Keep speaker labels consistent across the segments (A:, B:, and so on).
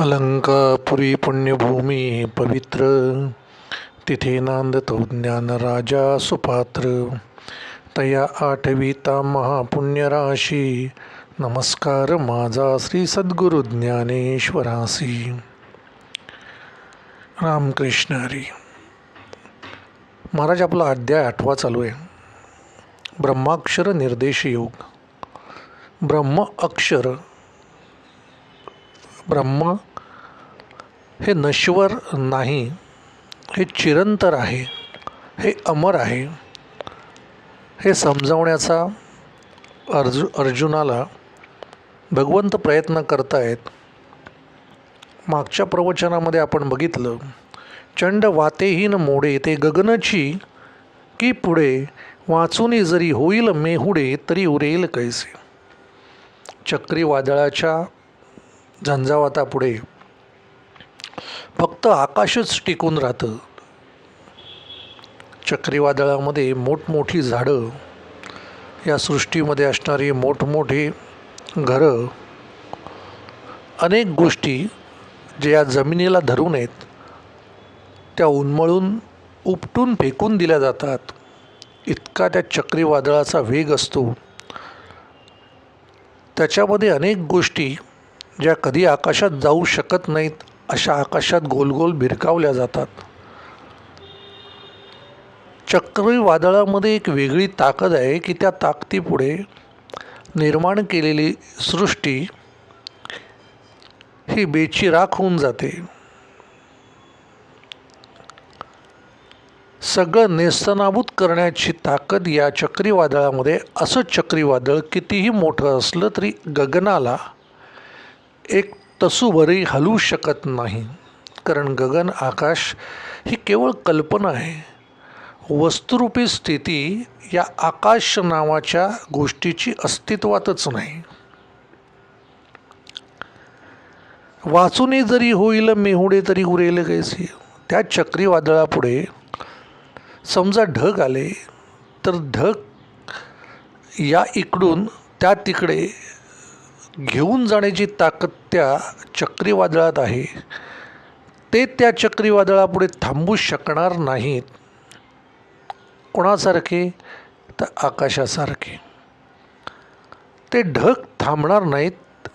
A: अलंकापुरी पुण्यभूमी पवित्र। तिथे नांदतो ज्ञानराजा सुपात्र। तया आठविता महापुण्यराशी। नमस्कार माझा श्री सद्गुरु ज्ञानेश्वरासी। रामकृष्ण हरी। महाराज आपला अध्याय आठवा चालू आहे. ब्रह्माक्षर निर्देश योग। ब्रह्म अक्षर। ब्रह्म हे नश्वर नाही हे चिरंतर आहे हे अमर आहे. हे समजावण्याचा अर्जु अर्जुनाला भगवंत प्रयत्न करतायत. मागच्या प्रवचनामध्ये आपण बघितलं चंड वातेहीन मोडे ते गगनची की पुढे वाचूनी जरी होईल मेहुडे तरी उरेल कैसे? चक्रीवादळाच्या झंझावातापुढे फक्त आकाशच टिकून राहतं. चक्रीवादळामध्ये मोठमोठी झाडं या सृष्टीमध्ये असणारी मोठमोठी घरं अनेक गोष्टी जे या जमिनीला धरून आहेत त्या उन्मळून उपटून फेकून दिल्या जातात. इतका त्या चक्रीवादळाचा वेग असतो. त्याच्यामध्ये अनेक गोष्टी ज्या कधी आकाशात जाऊ शकत नाहीत अशा आकाशात गोलगोल भिरकावल्या जातात. चक्रीवादळामध्ये एक वेगळी ताकद आहे की त्या ताकदीपुढे निर्माण केलेली सृष्टी ही बेचिराख होऊन जाते. सगळं नेस्तनाबूत करण्याची ताकद या चक्रीवादळामध्ये असं चक्रीवादळ कितीही मोठं असलं तरी गगनाला एक तसूभरही हलवू शकत नाही. कारण गगन आकाश ही केवळ कल्पना आहे. वस्तुरूपी स्थिती या आकाश नावाच्या गोष्टीची अस्तित्वातच नाही. वाचूनही जरी होईल मेहुडे तरी उरेल कैसे त्या चक्रीवादळापुढे समजा ढग आले तर ढग या इकडून त्या तिकडे घेऊन जाण्याची ताकद त्या चक्रीवादळात आहे. ते त्या चक्रीवादळापुढे थांबू शकणार नाहीत. कोणासारखे? तर आकाशासारखे. ते ढग थांबणार नाहीत.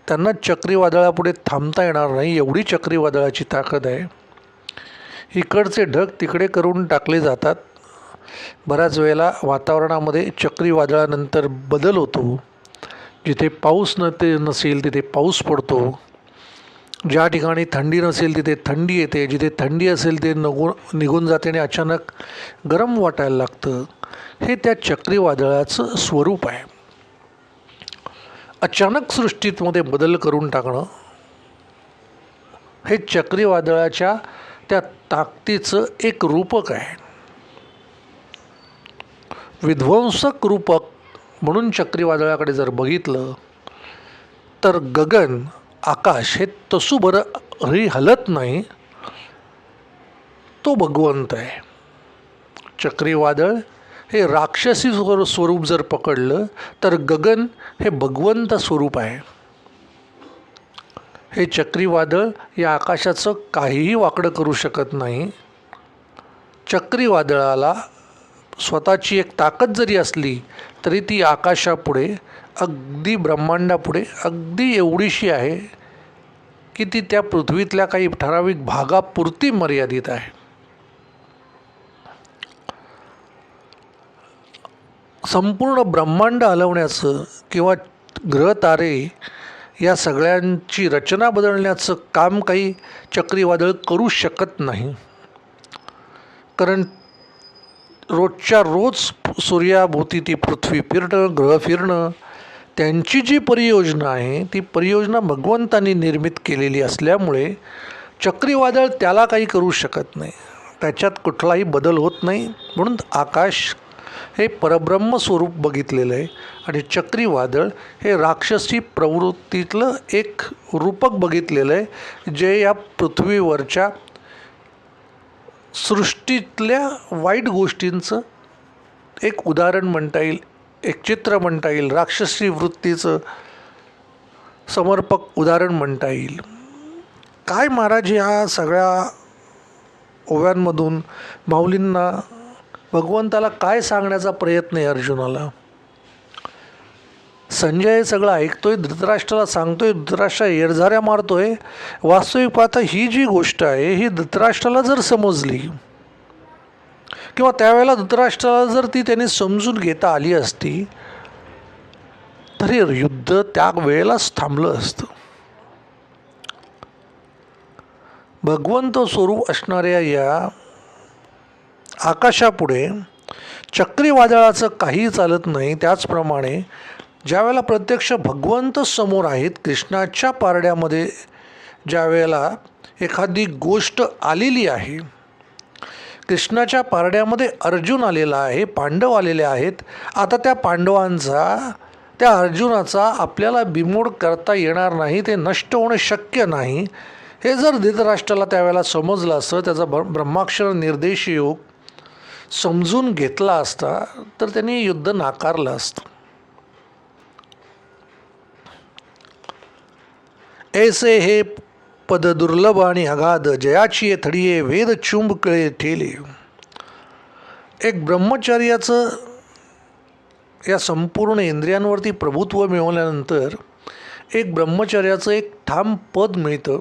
A: त्यांना चक्रीवादळापुढे थांबता येणार नाही. एवढी चक्रीवादळाची ताकद आहे. इकडचे ढग तिकडे करून टाकले जातात. बऱ्याच वेळेला वातावरणामध्ये चक्रीवादळानंतर बदल होतो. जिथे पाऊस न ते नसेल तिथे पाऊस पडतो. ज्या ठिकाणी थंडी नसेल तिथे थंडी येते. जिथे थंडी असेल ते नगू निघून जाते आणि अचानक गरम वाटायला लागतं. हे त्या चक्रीवादळाचं स्वरूप आहे. अचानक सृष्टीमध्ये बदल करून टाकणं हे चक्रीवादळाच्या त्या ताकदीचं एक रूपक आहे. विध्वंसक रूपक म्हणून चक्रीवादळाकडे जर बघितलं तर गगन आकाश हे तसू बरं हरी हलत नाही. तो भगवंत आहे. चक्रीवादळ हे राक्षसी स्वरूप जर पकडलं तर गगन हे भगवंत स्वरूप आहे. हे चक्रीवादळ या आकाशाचं काहीही वाकडं करू शकत नाही. चक्रीवादळाला स्वतःची एक ताकद जरी असली तरी ती आकाशापुढे अगदी ब्रह्मांडापुढे अगदी एवढीशी आहे की ती त्या पृथ्वीतल्या काही ठराविक भागापुरती मर्यादित आहे. संपूर्ण ब्रह्मांड हलवण्याचं किंवा ग्रह तारे या सगळ्यांची रचना बदलण्याचं काम काही चक्रीवादळ करू शकत नाही. कारण रोजच्या रोज सूर्याभोवती ती पृथ्वी फिरणं ग्रह फिरणं त्यांची जी परियोजना आहे ती परियोजना भगवंतांनी निर्मित केलेली असल्यामुळे चक्रीवादळ त्याला काही करू शकत नाही. त्याच्यात कुठलाही बदल होत नाही. म्हणून आकाश हे परब्रह्म स्वरूप बघितलेलं आहे आणि चक्रीवादळ हे राक्षसी प्रवृत्तीतलं एक रूपक बघितलेलं आहे जे या पृथ्वीवरच्या सृष्टीतल्या वाईट गोष्टींचं एक उदाहरण म्हणता येईल एक चित्र म्हणता येईल राक्षसी वृत्तीचं समर्पक उदाहरण म्हणता येईल. काय महाराज ह्या सगळ्या ओव्यांमधून माऊलींना भगवंताला काय सांगण्याचा प्रयत्न आहे अर्जुनाला? संजय सगळं ऐकतोय धृतराष्ट्राला सांगतोय धृतराष्ट्र येरझाऱ्या मारतोय. वास्तविक पाहता ही जी गोष्ट आहे ही धृतराष्ट्राला जर समजली किंवा त्यावेळेला धृतराष्ट्राला जर ती त्यांनी समजून घेता आली असती तर हे युद्ध त्या वेळेलाच थांबलं असतं. भगवंत स्वरूप असणाऱ्या या आकाशापुढे चक्रीवादळाचं काही चालत नाही त्याचप्रमाणे ज्यावेळेला प्रत्यक्ष भगवंत समोर आहेत कृष्णाच्या पारड्यामध्ये ज्यावेळेला एखादी गोष्ट आलेली आहे कृष्णाच्या पारड्यामध्ये अर्जुन आलेला आहे पांडव आलेले आहेत आता त्या पांडवांचा त्या अर्जुनाचा आपल्याला बिमोड करता येणार नाही ते नष्ट होणं शक्य नाही. हे जर धृतराष्ट्राला त्यावेळेला समजलं असतं त्याचा ब ब्रह्माक्षर निर्देश योग समजून घेतला असता तर त्यांनी युद्ध नाकारलं असतं. ऐसे हे पद दुर्लभ आणि अगाध जयाची थडिये वेद चुंबकळे ठेले. एक ब्रह्मचर्याचं या संपूर्ण इंद्रियांवरती प्रभुत्व मिळवल्यानंतर एक ब्रह्मचर्याचं एक ठाम पद मिळतं.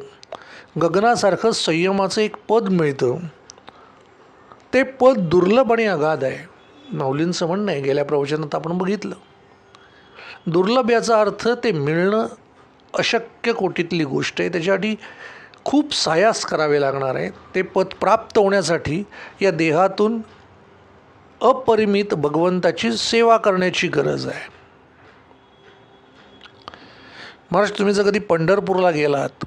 A: गगनासारखं संयमाचं एक पद मिळतं. ते पद दुर्लभ आणि अगाध आहे. माऊलींचं म्हणणं आहे गेल्या प्रवचनात आपण बघितलं. दुर्लभ याचा अर्थ ते मिळणं अशक्य कोटीतली गोष्ट आहे. त्याच्यासाठी खूप सायास करावे लागणार आहे. ते पद प्राप्त होण्यासाठी या देहातून अपरिमित भगवंताची सेवा करण्याची गरज आहे. महाराज तुम्ही जर कधी पंढरपूरला गेलात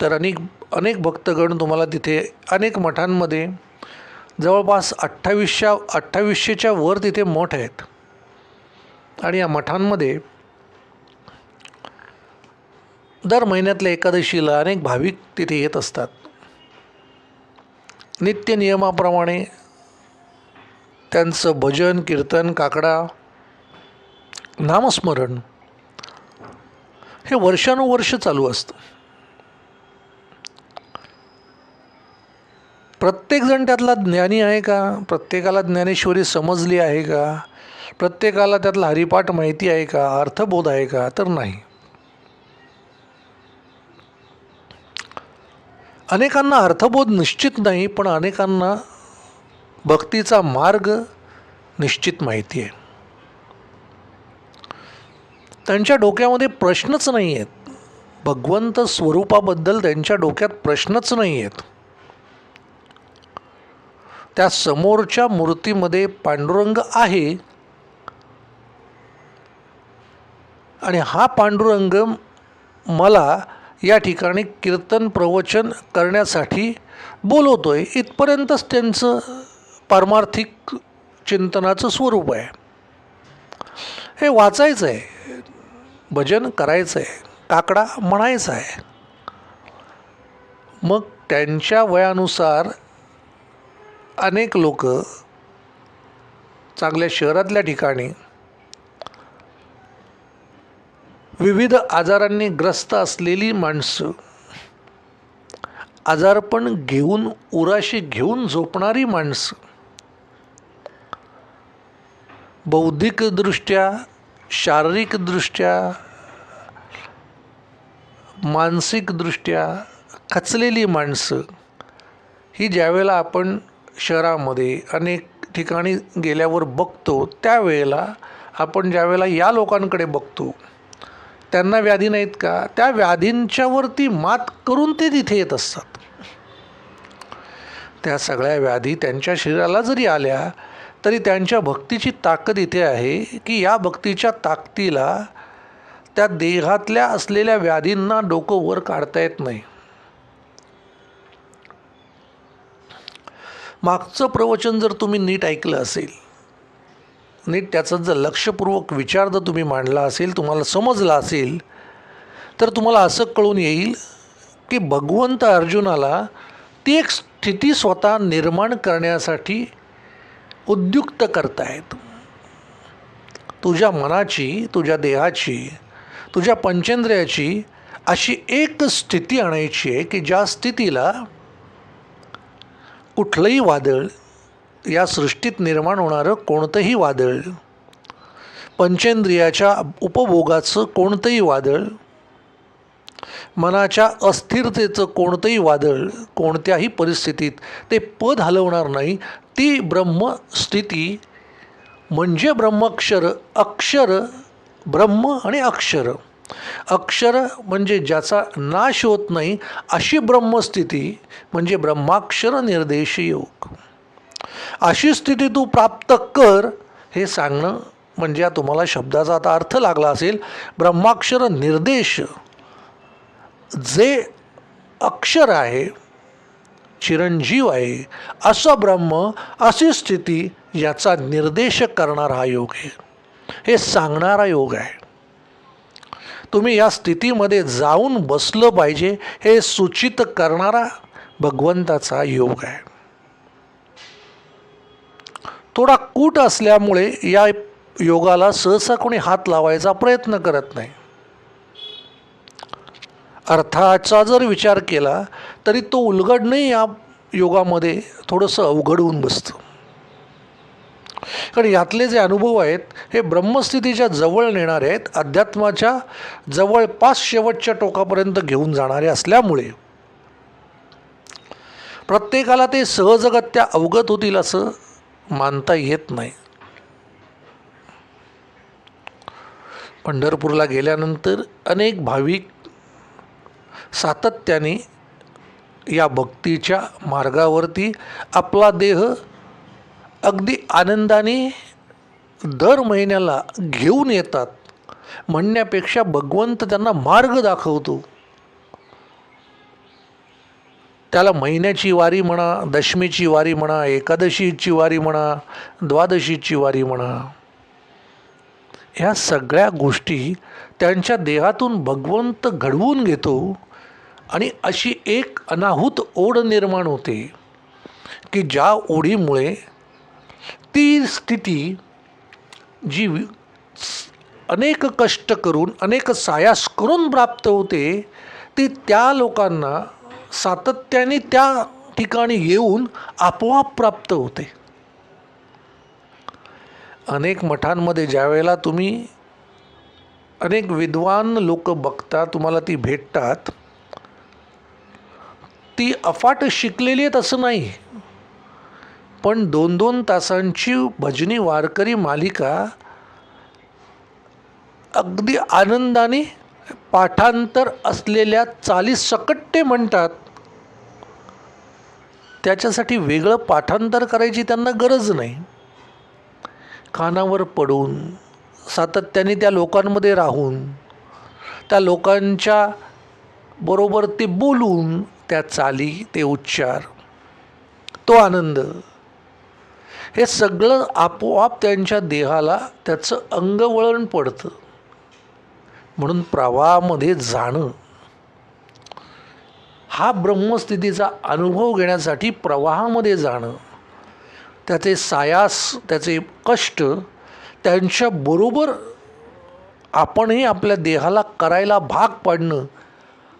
A: तर अनेक अनेक भक्तगण तुम्हाला तिथे अनेक मठांमध्ये जवळपास अठ्ठावीसच्या अठ्ठावीसशेच्या वर तिथे मठ आहेत. आणि या मठांमध्ये दर महिन्यातल्या एकादशीला अनेक भाविक तिथे येत असतात. नित्य नियमाप्रमाणे त्यांचं भजन कीर्तन काकडा नामस्मरण हे वर्षानुवर्ष चालू असतं. प्रत्येकजण त्यातला ज्ञानी आहे का? प्रत्येकाला ज्ञानेश्वरी समजली आहे का? प्रत्येकाला त्यातला हरिपाठ माहिती आहे का? अर्थबोध आहे का? तर नाही. अनेकांना अर्थबोध निश्चित नाही पण अनेकांना भक्तीचा मार्ग निश्चित माहिती आहे. त्यांच्या डोक्यामध्ये प्रश्नच नाही आहेत. भगवंत स्वरूपाबद्दल त्यांच्या डोक्यात प्रश्नच नाही आहेत. त्या समोरच्या मूर्तीमध्ये पांडुरंग आहे. आणि हा पांडुरंग मला या ठिकाणी कीर्तन प्रवचन करण्यासाठी बोलवतो आहे इथपर्यंतच त्यांचं पारमार्थिक चिंतनाचं स्वरूप आहे. हे वाचायचं आहे भजन करायचं आहे काकडा म्हणायचा आहे मग त्यांच्या वयानुसार अनेक लोक चांगल्या शहरातल्या ठिकाणी विविध आजारांनी ग्रस्त असलेली माणसं. आजारपण घेऊन उराशी घेऊन झोपणारी माणसं. बौद्धिकदृष्ट्या शारीरिकदृष्ट्या मानसिकदृष्ट्या खचलेली माणसं. ही ज्यावेळेला आपण शहरामध्ये अनेक ठिकाणी गेल्यावर बघतो त्यावेळेला आपण ज्यावेळेला या लोकांकडे बघतो त्यांना व्याधी नाहीत का? त्या व्याधींच्यावरती मात करून ते तिथे येत असतात. त्या सगळ्या व्याधी त्यांच्या शरीराला जरी आल्या तरी त्यांच्या भक्तीची ताकद इथे आहे की या भक्तीच्या ताकदीला त्या देहातल्या असलेल्या व्याधींना डोकं वर काढता येत नाही. मागचं प्रवचन जर तुम्ही नीट ऐकलं असेल नीट त्याचा जर लक्षपूर्वक विचार जर तुम्ही मांडला असेल तुम्हाला समजला असेल तर तुम्हाला असं कळून येईल की भगवंत अर्जुनाला ती एक स्थिती स्वतः निर्माण करण्यासाठी उद्युक्त करतायत. तुझ्या मनाची तुझ्या देहाची तुझ्या पंचेंद्रियाची अशी एक स्थिती आणायची आहे की ज्या स्थितीला कुठलंही वादळ या सृष्टीत निर्माण होणारं कोणतंही वादळ पंचेंद्रियाच्या उपभोगाचं कोणतंही वादळ मनाच्या अस्थिरतेचं कोणतंही वादळ कोणत्याही परिस्थितीत ते पद हलवणार नाही. ती ब्रह्मस्थिती म्हणजे ब्रह्मक्षर अक्षर ब्रह्म आणि अक्षर. अक्षर म्हणजे ज्याचा नाश होत नाही अशी ब्रह्मस्थिती म्हणजे ब्रह्माक्षर निर्देश योग. अशी स्थिती तू प्राप्त कर हे सांगणं म्हणजे या तुम्हाला शब्दाचा आता अर्थ लागला असेल. ब्रह्माक्षर निर्देश. जे अक्षर आहे चिरंजीव आहे असं ब्रह्म अशी स्थिती याचा निर्देश करणारा हा योग आहे. हे सांगणारा योग आहे. तुम्ही या स्थितीमध्ये जाऊन बसलं पाहिजे हे सूचित करणारा भगवंताचा योग आहे. थोडा कूट असल्यामुळे या योगाला सहसा कोणी हात लावायचा प्रयत्न करत नाही. अर्थाचा जर विचार केला तरी तो उलगडणंही या योगामध्ये थोडंसं अवघड होऊन बसतं. कारण यातले जे अनुभव आहेत हे ब्रह्मस्थितीच्या जवळ नेणारे आहेत अध्यात्माच्या जवळपास शेवटच्या टोकापर्यंत घेऊन जाणारे असल्यामुळे. प्रत्येकाला ते सहजगत्या अवगत होतील असं मानता येत नाही. पंढरपूरला गेल्यानंतर अनेक भाविक सातत्याने या भक्तीच्या मार्गावरती आपला देह अगदी आनंदाने दर महिन्याला घेऊन येतात. म्हणण्यापेक्षा भगवंत त्यांना मार्ग दाखवतो. त्याला महिन्याची वारी म्हणा दशमीची वारी म्हणा एकादशीची वारी म्हणा द्वादशीची वारी म्हणा. ह्या सगळ्या गोष्टी त्यांच्या देहातून भगवंत घडवून घेतो आणि अशी एक अनाहूत ओढ निर्माण होते की ज्या ओढीमुळे ती स्थिती जी अनेक कष्ट करून अनेक सायास करून प्राप्त होते ती त्या लोकांना सातत्याने त्या ठिकाणी येऊन आपोआप प्राप्त होते. अनेक मठांमध्ये ज्या वेळेला तुम्ही अनेक विद्वान लोक बघता तुम्हाला ती भेटतात ती अफाट शिकलेली आहेत असं नाही. पण दोन दोन तासांची भजनी वारकरी मालिका अगदी आनंदाने पाठांतर असलेल्या चालीसकट ते म्हणतात. त्याच्यासाठी वेगळं पाठांतर करायची त्यांना गरज नाही. कानावर पडून सातत्याने त्या लोकांमध्ये राहून त्या लोकांच्या बरोबर ते बोलून त्या चाली ते उच्चार तो आनंद हे सगळं आपोआप त्यांच्या देहाला त्याचं अंगवळण पडतं. म्हणून प्रवाहामध्ये जाणं हा ब्रह्मस्थितीचा अनुभव घेण्यासाठी प्रवाहामध्ये जाणं त्याचे सायास त्याचे कष्ट त्यांच्याबरोबर आपणही आपल्या देहाला करायला भाग पाडणं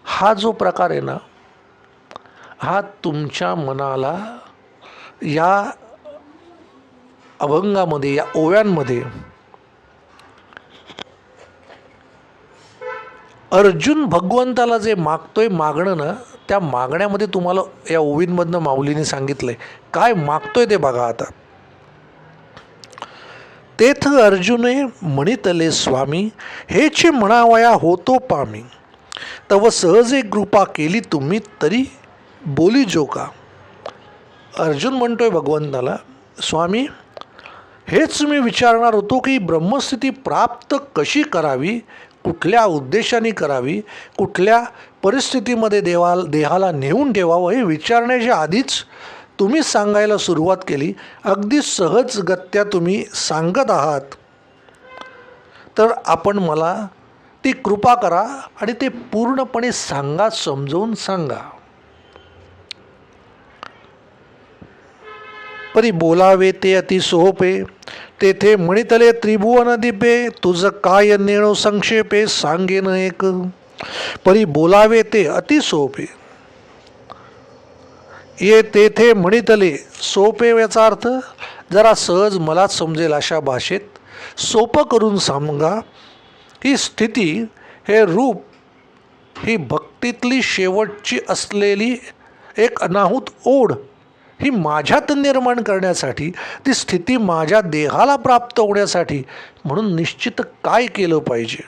A: हा जो प्रकार आहे ना हा तुमच्या मनाला या अभंगामध्ये या ओव्यांमध्ये अर्जुन भगवंताला जे मागतोय मागणं ना त्या मागण्यामध्ये तुम्हाला या ओवींमधनं माऊलीने सांगितलं आहे काय मागतोय ते बघा आता. तेथ अर्जुने म्हणितले स्वामी हेचे म्हणावया होतो पामी तव सहजे कृपा केली तुम्ही तरी बोली जो का. अर्जुन म्हणतोय भगवंताला स्वामी हेच मी विचारणार होतो की ब्रह्मस्थिती प्राप्त कशी करावी? कुठल्या उद्देशाने करावी कुठल्या परिस्थितीमध्ये देवा देहाला नेऊन ठेवावं हे विचारण्याच्या आधीच तुम्ही सांगायला सुरुवात केली. अगदी सहजगत्या तुम्ही सांगत आहात. तर आपण मला ती कृपा करा आणि ते पूर्णपणे सांगा समजवून सांगा. परी बोलावे ते अति सोपे तेथे म्हणितले त्रिभुवन दीपे तुझं काय नेणो संक्षेपे सांगेन एक. परी बोलावे ते अति सोपे. ये तेथे म्हणितले सोपे याचा अर्थ जरा सहज मलाच समजेल अशा भाषेत. सोपं करून सांगा ही स्थिती हे रूप ही भक्तीतली शेवटची असलेली एक अनाहूत ओढ. ही माझ्यात निर्माण करण्यासाठी ती स्थिती माझ्या देहाला प्राप्त होण्यासाठी म्हणून निश्चित काय केलं पाहिजे?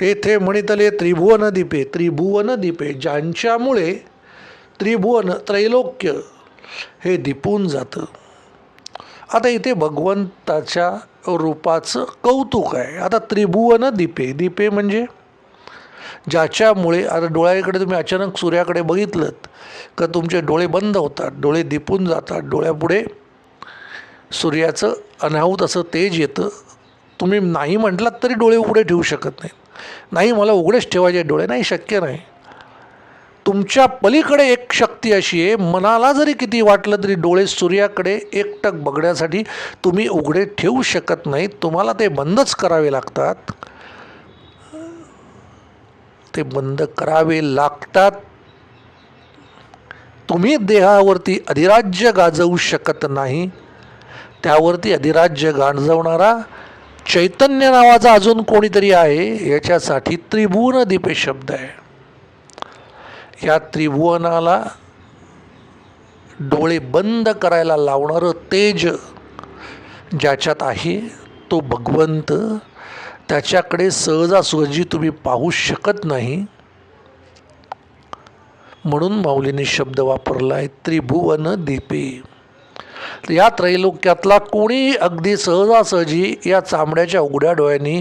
A: तेथे म्हणितले त्रिभुवन दीपे त्रिभुवन दीपे ज्यांच्यामुळे त्रिभुवन त्रैलोक्य हे दिपून जातं. आता इथे भगवंताच्या रूपाचं कौतुक आहे. आता त्रिभुवन दीपे दीपे म्हणजे ज्याच्यामुळे आता डोळ्याकडे तुम्ही अचानक सूर्याकडे बघितलं का तुमचे डोळे बंद होतात डोळे दिपून जातात डोळ्यापुढे सूर्याचं अनाहूत असं तेज येतं. तुम्ही नाही म्हटलात तरी डोळे उघडे ठेवू शकत नाही नाही मला उघडेच ठेवायचे डोळे नाही शक्य नाही. तुमच्या पलीकडे एक शक्ती अशी आहे मनाला जरी किती वाटलं तरी डोळे सूर्याकडे एकटक बघण्यासाठी तुम्ही उघडे ठेवू शकत नाही तुम्हाला ते बंदच करावे लागतात. ते बंद करावे लागतात. तुम्ही देहावरती अधिराज्य गाजवू शकत नाही त्यावरती अधिराज्य गाजवणारा चैतन्य नावाचा अजून कोणीतरी आहे याच्यासाठी त्रिभुवन दीपे शब्द आहे. या त्रिभुवनाला डोळे बंद करायला लावणारं तेज ज्याच्यात आहे तो भगवंत. त्याच्याकडे सहजासहजी तुम्ही पाहू शकत नाही. म्हणून माऊलीने शब्द वापरला आहे त्रिभुवन दीपे. या त्रैलोक्यातला कोणी अगदी सहजासहजी या चांबड्याच्या उघड्या डोळ्यांनी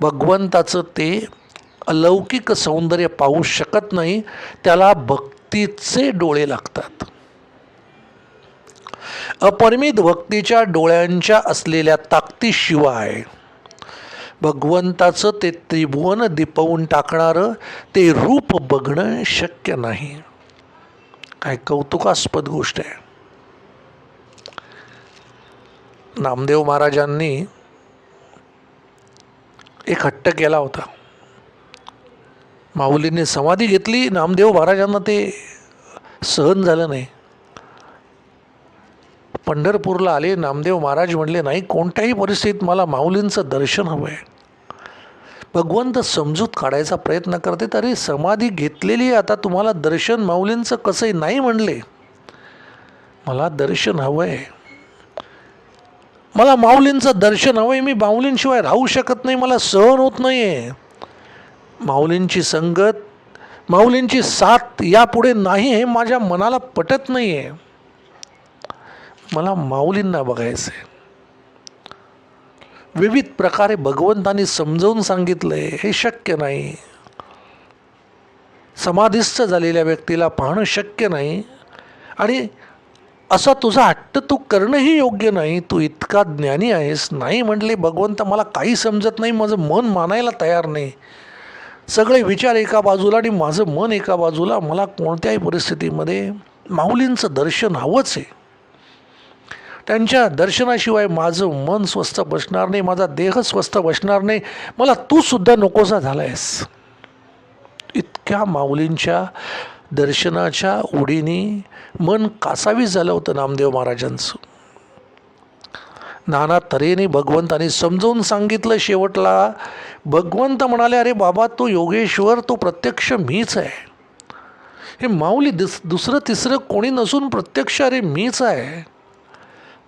A: भगवंताचं ते अलौकिक सौंदर्य पाहू शकत नाही त्याला भक्तीचे डोळे लागतात. अपरिमित भक्तीच्या डोळ्यांच्या असलेल्या ताकदीशिवाय भगवंताचं ते त्रिभुवन दिपवून टाकणारं ते रूप बघणं शक्य नाही. काय कौतुकास्पद गोष्ट आहे. नामदेव महाराजांनी एक हट्ट केला होता. माऊलीने समाधी घेतली नामदेव महाराजांना ते सहन झालं नाही. पंढरपूरला आले नामदेव महाराज म्हणले नाही कोणत्याही परिस्थितीत मला माऊलींचं दर्शन हवं आहे भगवंत समजूत काढायचा प्रयत्न करते तरी समाधी घेतलेली आता तुम्हाला दर्शन माऊलींचं कसंही नाही म्हणले. मला दर्शन हवं आहे मला माऊलींचं दर्शन हवं आहे मी माऊलींशिवाय राहू शकत नाही मला सहन होत नाही आहे माऊलींची संगत माऊलींची साथ यापुढे नाही हे माझ्या मनाला पटत नाही आहे मला माऊलींना बघायचं आहे विविध प्रकारे भगवंतांनी समजावून सांगितलं आहे हे शक्य नाही. समाधिस्थ झालेल्या व्यक्तीला पाहणं शक्य नाही. आणि असा तुझा हट्ट तू करणंही योग्य नाही तू इतका ज्ञानी आहेस. नाही म्हटले भगवंत मला काही समजत नाही माझं मन मानायला तयार नाही. सगळे विचार एका बाजूला आणि माझं मन एका बाजूला मला कोणत्याही परिस्थितीमध्ये माऊलींचं दर्शन हवंच आहे. त्यांच्या दर्शनाशिवाय माझं मन स्वस्थ बसणार नाही माझा देह स्वस्थ बसणार नाही. मला तूसुद्धा नकोसा झाला आहेस इतक्या माऊलींच्या दर्शनाच्या ओढीने मन कासावीस झालं होतं नामदेव महाराजांचं. नाना तऱ्हेने भगवंताने समजावून सांगितलं शेवटला भगवंत म्हणाले अरे बाबा तो योगेश्वर तो प्रत्यक्ष मीच आहे. हे माऊली दिस दुसरं तिसरं कोणी नसून प्रत्यक्ष अरे मीच आहे.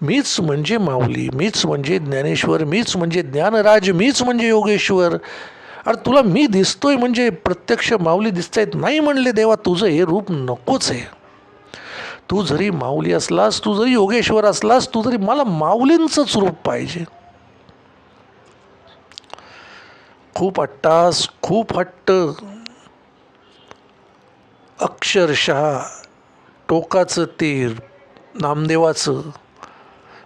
A: मीच म्हणजे माऊली मीच म्हणजे ज्ञानेश्वर मीच म्हणजे ज्ञानराज मीच म्हणजे योगेश्वर. अरे तुला मी दिसतोय म्हणजे प्रत्यक्ष माऊली दिसतायत नाही म्हणले देवा तुझं हे रूप नकोच आहे. तू जरी माऊली असलास तू जरी योगेश्वर असलास तू जरी मला माऊलींचंच रूप पाहिजे. खूप अट्टास खूप हट्ट. अक्षरशः टोकाचं तीर नामदेवाचं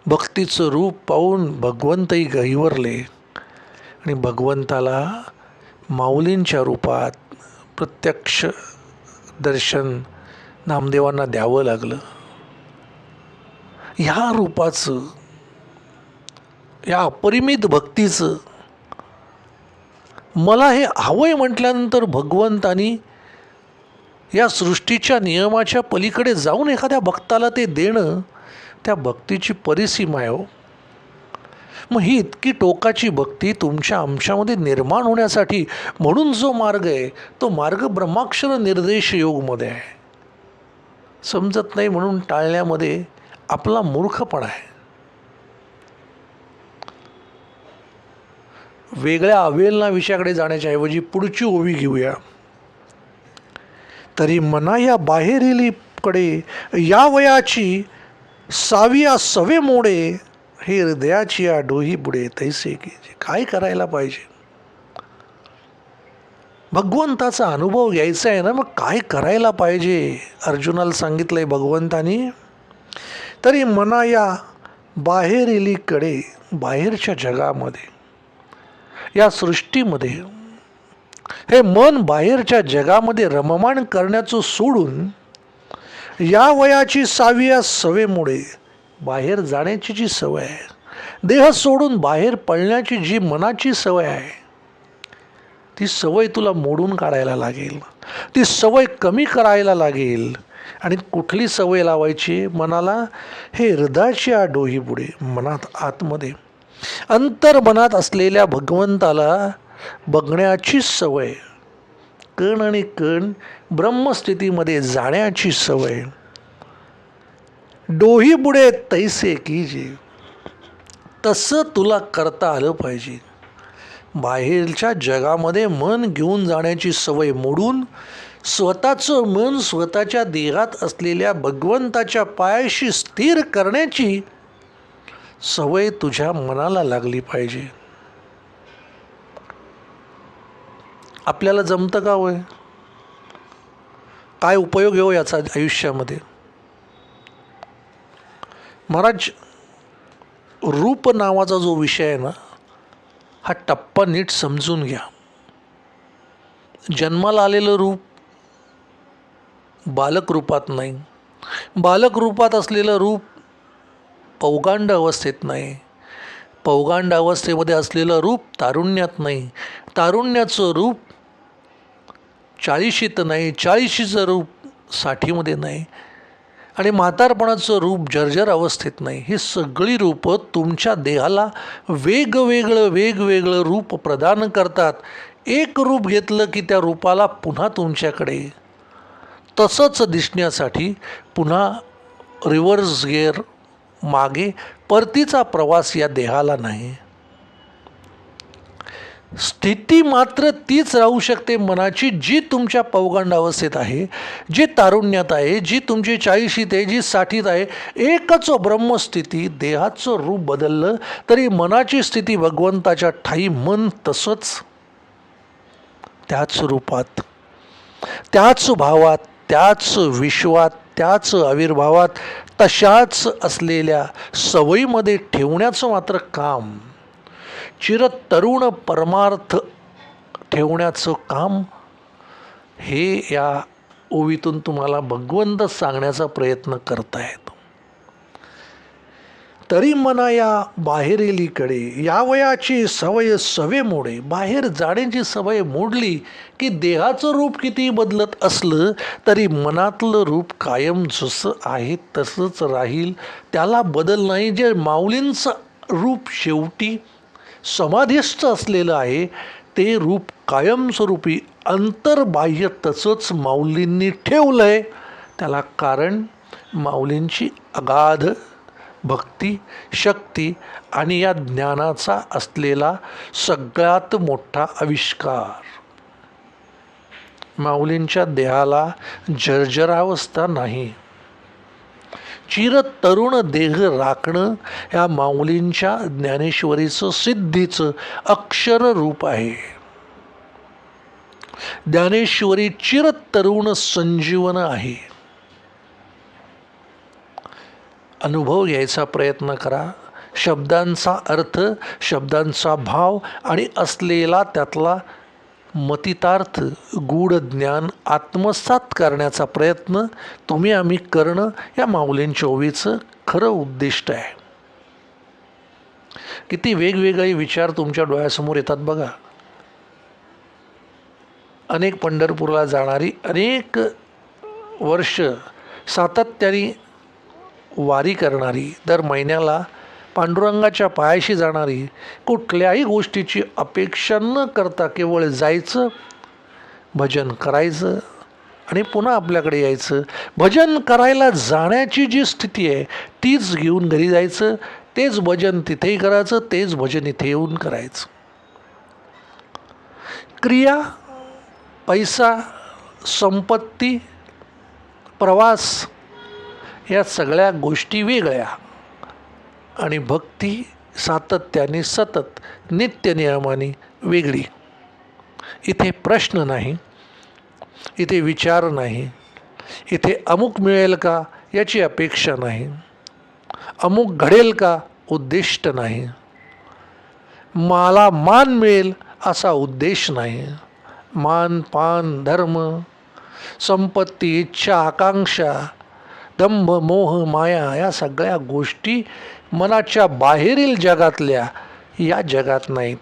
A: भक्तीचं रूप पाहून भगवंतही गहिवरले आणि भगवंताला माऊलींच्या रूपात प्रत्यक्ष दर्शन नामदेवांना द्यावं लागलं. ह्या रूपाचं या अपरिमित भक्तीचं मला हे हवंय म्हटल्यानंतर भगवंतानी या सृष्टीच्या नियमाच्या पलीकडे जाऊन एखाद्या भक्ताला ते देणं त्या भक्तीची परिसीमा आहे हो. मग ही इतकी टोकाची भक्ती तुमच्या आमच्यामध्ये निर्माण होण्यासाठी म्हणून जो मार्ग आहे तो मार्ग ब्रह्माक्षर निर्देश योगमध्ये आहे. समजत नाही म्हणून टाळण्यामध्ये आपला मूर्खपणा आहे. वेगळ्या अवेलना विषयाकडे जाण्याच्या ऐवजी पुढची ओवी घेऊया. तरी मना या बाहेरीलीकडे या वयाची साविया सवे मोडे हे हृदयाची या डोही बुडे तैसे की काय करायला पाहिजे? भगवंताचा अनुभव घ्यायचा आहे ना मग काय करायला पाहिजे? अर्जुनाला सांगितलंय भगवंतानी तरी मना या बाहेरिलीकडे बाहेरच्या जगामध्ये या सृष्टीमध्ये हे मन बाहेरच्या जगामध्ये रममाण करण्याचं सोडून या वयाची साविया सवेमुळे बाहेर जाण्याची जी सवय आहे देह सोडून बाहेर पळण्याची जी मनाची सवय आहे ती सवय तुला मोडून काढायला लागेल. ती सवय कमी करायला लागेल. आणि कुठली सवय लावायची? मनाला? हे हृदयाच्या डोहीपुढे मनात आतमध्ये. अंतर्मनात असलेल्या भगवंताला बघण्याची सवय. कण आणि कण ब्रह्मस्थितीमध्ये जाण्याची सवय. डोही बुडे तैसे कीजे. तसं तुला करता आलं पाहिजे. बाहेरच्या जगामध्ये मन घेऊन जाण्याची सवय मोडून स्वतःचं मन स्वतःच्या देहात असलेल्या भगवंताच्या पायाशी स्थिर करण्याची सवय तुझ्या मनाला लागली पाहिजे. आपल्याला जमतं का होय? काय उपयोग येऊ हो याचा आयुष्यामध्ये? महाराज रूप नावाचा जो विषय आहे ना हा टप्पा नीट समजून घ्या. जन्माला आलेलं रूप बालक रूपात नाही. बालक रूपात असलेलं रूप पौगांड अवस्थेत नाही. पौगांड अवस्थेमध्ये असलेलं रूप तारुण्यात नाही. तारुण्याचं रूप चाळीशीत नाही चाळीशीचं रूप साठीमध्ये नाही आणि म्हातारपणाचं रूप जर्जर अवस्थेत नाही. ही सगळी रूपं तुमच्या देहाला वेगवेगळं वेगवेगळं रूप प्रदान करतात. एक रूप घेतलं की त्या रूपाला पुन्हा तुमच्याकडे तसंच दिसण्यासाठी पुन्हा रिव्हर्स गेअर मागे परतीचा प्रवास या देहाला नाही. स्थिती मात्र तीच राहू शकते मनाची जी तुमच्या पौगंड अवस्थेत आहे जी तारुण्यात आहे जी तुमची चाळीशीत आहे जी साठीत आहे एकच ब्रह्मस्थिती देहाचं रूप बदललं तरी मनाची स्थिती भगवंताच्या ठाई मन तसंच. त्याच रूपात त्याच भावात त्याच विश्वात त्याच आविर्भावात तशाच असलेल्या सवयीमध्ये ठेवण्याचं मात्र काम. चिरतरुण परमार्थ ठेवण्याचं काम हे या ओवीतून तुम्हाला भगवंत सांगण्याचा प्रयत्न करतायत तरी मना या बाहेरेलीकडे या वयाची सवय सवेमुळे बाहेर जाण्याची सवय मोडली की देहाचं रूप किती बदलत असलं तरी मनातलं रूप कायम जसं आहे तसंच राहील. त्याला बदल नाही जे माऊलींचं रूप शेवटी समाधिस्थ असलेलं आहे ते रूप कायमस्वरूपी अंतर्बाह्य तसंच माऊलींनी ठेवलं आहे त्याला कारण माऊलींची अगाध भक्ती शक्ती आणि या ज्ञानाचा असलेला सगळ्यात मोठा आविष्कार. माऊलींच्या देहाला जर्जरावस्था नाही. चिर तरुण देह राखणं ह्या माऊलींच्या ज्ञानेश्वरीचं सिद्धीचं अक्षर रूप आहे. ज्ञानेश्वरी चिरतरुण संजीवन आहे. अनुभव घ्यायचा प्रयत्न करा. शब्दांचा अर्थ शब्दांचा भाव आणि असलेला त्यातला मतितार्थ गूढ ज्ञान आत्मसात करण्याचा प्रयत्न तुम्ही आम्ही करणं या माऊलींच्या ओवीचं खरं उद्दिष्ट आहे. किती वेगवेगळे विचार तुमच्या डोळ्यासमोर येतात बघा. अनेक पंढरपूरला जाणारी अनेक वर्ष सातत्याने वारी करणारी दर महिन्याला पांडुरंगाच्या पायाशी जाणारी कुठल्याही गोष्टीची अपेक्षा न करता केवळ जायचं भजन करायचं आणि पुन्हा आपल्याकडे यायचं. भजन करायला जाण्याची जी स्थिती आहे तीच घेऊन घरी जायचं तेच भजन तिथेही करायचं तेच भजन इथे येऊन करायचं. क्रिया पैसा संपत्ती प्रवास या सगळ्या गोष्टी वेगळ्या. आणि भक्ती सातत्याने सतत नित्यनियमाने वेगळी. इथे प्रश्न नाही इथे विचार नाही इथे अमुक मिळेल का याची अपेक्षा नाही अमुक घडेल का उद्दिष्ट नाही मला मान मिळेल असा उद्देश नाही. मान पान धर्म संपत्ती इच्छा आकांक्षा दंभ मोह माया या सगळ्या गोष्टी मनाच्या बाहेरील जगातल्या या जगात नाहीत.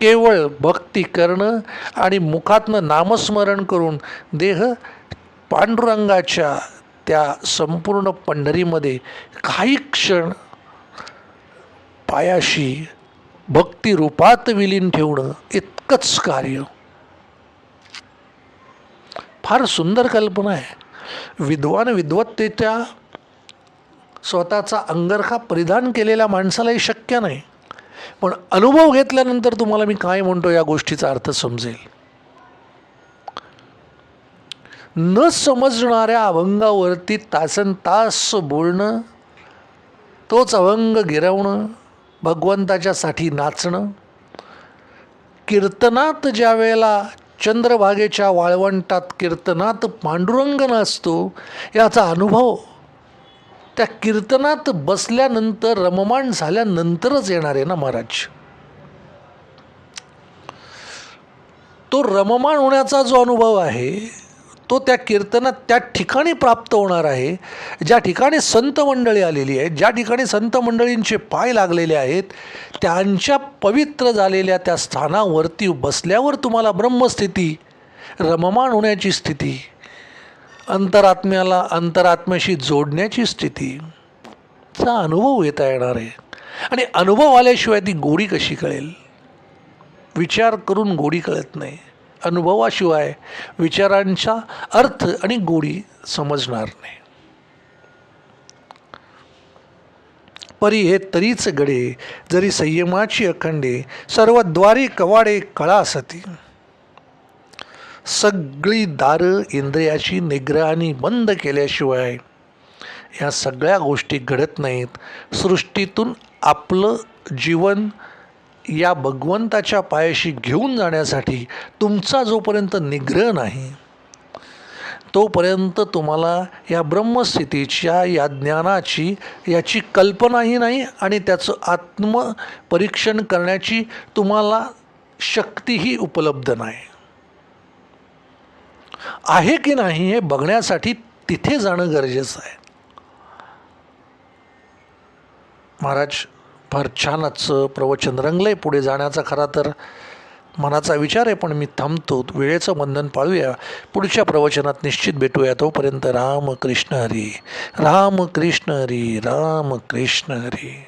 A: केवळ भक्ती करणं आणि मुखातनं नामस्मरण करून देह पांडुरंगाच्या त्या संपूर्ण पंढरीमध्ये काही क्षण पायाशी भक्तिरूपात विलीन ठेवणं इतकंच कार्य. फार सुंदर कल्पना आहे. विद्वान विद्वत्तेच्या स्वतःचा अंगरखा परिधान केलेल्या माणसालाही शक्य नाही. पण अनुभव घेतल्यानंतर तुम्हाला मी काय म्हणतो या गोष्टीचा अर्थ समजेल. न समजणाऱ्या अभंगावरती तासन तास बोलणं तोच अभंग गिरवणं भगवंताच्यासाठी नाचणं कीर्तनात ज्या वेळेला चंद्रभागेच्या वाळवंटात कीर्तनात पांडुरंग नसतो याचा अनुभव त्या कीर्तनात बसल्यानंतर रममाण झाल्यानंतरच येणार आहे ना महाराज? तो रममाण होण्याचा जो अनुभव आहे तो त्या कीर्तनात त्या ठिकाणी प्राप्त होणार आहे. ज्या ठिकाणी संत मंडळी आलेली आहेत ज्या ठिकाणी संत मंडळींचे पाय लागलेले आहेत त्यांच्या पवित्र झालेल्या त्या स्थानावरती बसल्यावर तुम्हाला ब्रह्मस्थिती रममाण होण्याची स्थिती. अंतरात्म्याला अंतरात्म्याशी जोडण्याची स्थितीचा अनुभव घेता येणार आहे. आणि अनुभव आल्याशिवाय ती गोडी कशी कळेल? विचार करून गोडी कळत नाही. अनुभवाशिवाय विचारांचा अर्थ आणि गोडी समजणार नाही. परी हे तरीच गडे जरी संयमाची अखंडे सर्वद्वारे कवाडे कळा असती सगळी दारं इंद्रियाची निग्रहाने बंद केल्याशिवाय या सगळ्या गोष्टी घडत नाहीत. सृष्टीतून आपलं जीवन या भगवंताच्या पायाशी घेऊन जाण्यासाठी तुमचा जोपर्यंत निग्रह नाही तोपर्यंत तुम्हाला या ब्रह्मस्थितीच्या या ज्ञानाची याची कल्पनाही नाही आणि त्याचं आत्मपरीक्षण करण्याची तुम्हाला शक्तीही उपलब्ध नाही. आहे की नाही हे बघण्यासाठी तिथे जाणं गरजेचं आहे. महाराज फार छानच प्रवचन रंगलं आहे पुढे जाण्याचा खरा तर मनाचा विचार आहे पण मी थांबतो. वेळेचं बंधन पाळूया. पुढच्या प्रवचनात निश्चित भेटूया. तोपर्यंत राम कृष्ण हरी राम कृष्ण हरी राम कृष्ण हरी.